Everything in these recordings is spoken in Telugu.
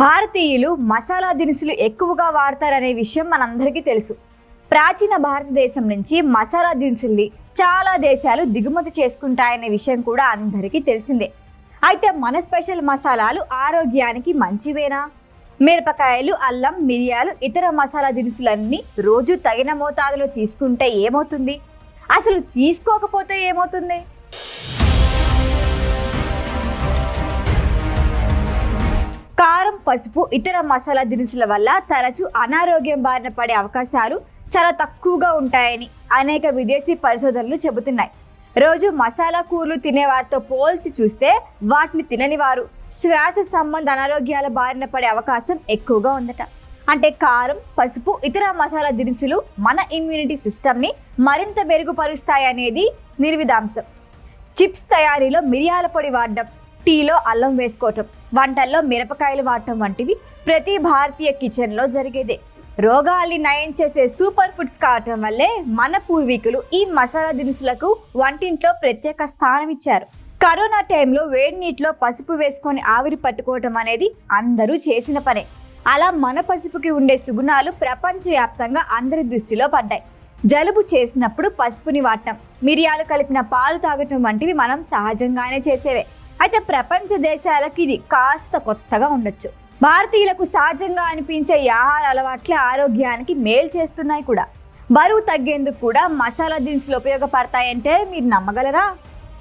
భారతీయులు మసాలా దినుసులు ఎక్కువగా వాడతారనే విషయం మనందరికీ తెలుసు. ప్రాచీన భారతదేశం నుంచి మసాలా దినుసుల్ని చాలా దేశాలు దిగుమతి చేసుకుంటాయనే విషయం కూడా అందరికీ తెలిసిందే. అయితే మన స్పెషల్ మసాలాలు ఆరోగ్యానికి మంచివేనా? మిరపకాయలు అల్లం మిరియాలు ఇతర మసాలా దినుసులన్నీ రోజు తగిన మోతాదులో తీసుకుంటే ఏమవుతుంది? అసలు తీసుకోకపోతే ఏమవుతుంది? పసుపు ఇతర మసాలా దినుసుల వల్ల తరచూ అనారోగ్యం బారిన పడే అవకాశాలు చాలా తక్కువగా ఉంటాయని అనేక విదేశీ పరిశోధనలు చెబుతున్నాయి. రోజు మసాలా కూరలు తినేవారితో పోల్చి చూస్తే వాటిని తినని వారు శ్వాస సంబంధ అనారోగ్యాల బారిన పడే అవకాశం ఎక్కువగా ఉందట. అంటే కారం పసుపు ఇతర మసాలా దినుసులు మన ఇమ్యూనిటీ సిస్టమ్ని మరింత మెరుగుపరుస్తాయి అనేది నిర్విధాంశం. చిప్స్ తయారీలో మిరియాల పొడి వాడడం టీలో అల్లం వేసుకోవటం వంటల్లో మిరపకాయలు వాడటం వంటివి ప్రతి భారతీయ కిచెన్లో జరిగేదే. రోగాల్ని నయం చేసే సూపర్ ఫుడ్స్ కావటం వల్లే మన పూర్వీకులు ఈ మసాలా దినుసులకు వంటింట్లో ప్రత్యేక స్థానం ఇచ్చారు. కరోనా టైంలో వేడి నీటిలో పసుపు వేసుకొని ఆవిరి పట్టుకోవటం అనేది అందరూ చేసిన పనే. అలా మన పసుపుకి ఉండే సుగుణాలు ప్రపంచవ్యాప్తంగా అందరి దృష్టిలో పడ్డాయి. జలుబు చేసినప్పుడు పసుపుని వాడటం మిరియాలు కలిపిన పాలు తాగటం వంటివి మనం సహజంగానే చేసేవే. అయితే ప్రపంచ దేశాలకు ఇది కాస్త కొత్తగా ఉండొచ్చు. భారతీయులకు సహజంగా అనిపించే ఈ ఆహార అలవాట్లే ఆరోగ్యానికి మేలు చేస్తున్నాయి కూడా. బరువు తగ్గేందుకు కూడా మసాలా దినుసులు ఉపయోగపడతాయంటే మీరు నమ్మగలరా?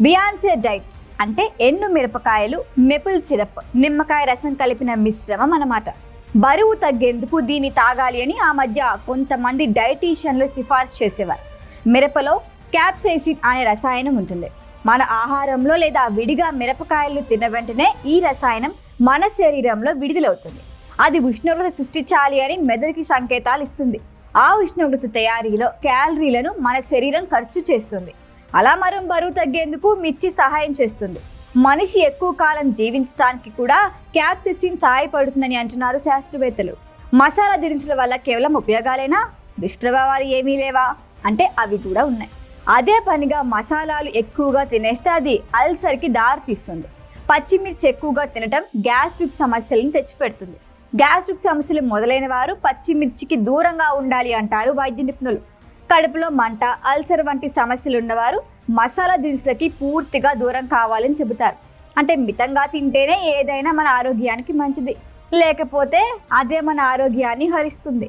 బియాన్సే డైట్ అంటే ఎండు మిరపకాయలు మెపుల్ సిరప్ నిమ్మకాయ రసం కలిపిన మిశ్రమం అన్నమాట. బరువు తగ్గేందుకు దీన్ని తాగాలి అని ఆ మధ్య కొంతమంది డైటీషియన్లు సిఫార్సు చేసేవారు. మిరపలో క్యాప్సైసిన్ అనే రసాయనం ఉంటుంది. మన ఆహారంలో లేదా విడిగా మిరపకాయలు తిన్న వెంటనే ఈ రసాయనం మన శరీరంలో విడుదలవుతుంది. అది ఉష్ణోగ్రత సృష్టించాలి అని మెదడుకి సంకేతాలు ఇస్తుంది. ఆ ఉష్ణోగ్రత తయారీలో క్యాలరీలను మన శరీరం ఖర్చు చేస్తుంది. అలా మరం బరువు తగ్గేందుకు మిర్చి సహాయం చేస్తుంది. మనిషి ఎక్కువ కాలం జీవించడానికి కూడా క్యాప్సిసిన్ సహాయపడుతుందని అంటున్నారు శాస్త్రవేత్తలు. మసాలా దినుసుల వల్ల కేవలం ఉపయోగాలేనా? దుష్ప్రభావాలు ఏమీ లేవా? అంటే అవి కూడా ఉన్నాయి. అదే పనిగా మసాలాలు ఎక్కువగా తినేస్తే అది అల్సర్కి దారితీస్తుంది. పచ్చిమిర్చి ఎక్కువగా తినటం గ్యాస్ట్రిక్ సమస్యలను తెచ్చిపెడుతుంది. గ్యాస్ట్రిక్ సమస్యలు మొదలైన వారు పచ్చిమిర్చికి దూరంగా ఉండాలి అంటారు వైద్య నిపుణులు. కడుపులో మంట అల్సర్ వంటి సమస్యలు ఉన్నవారు మసాలా దినుసులకి పూర్తిగా దూరం కావాలని చెబుతారు. అంటే మితంగా తింటేనే ఏదైనా మన ఆరోగ్యానికి మంచిది. లేకపోతే అదే మన ఆరోగ్యాన్ని హరిస్తుంది.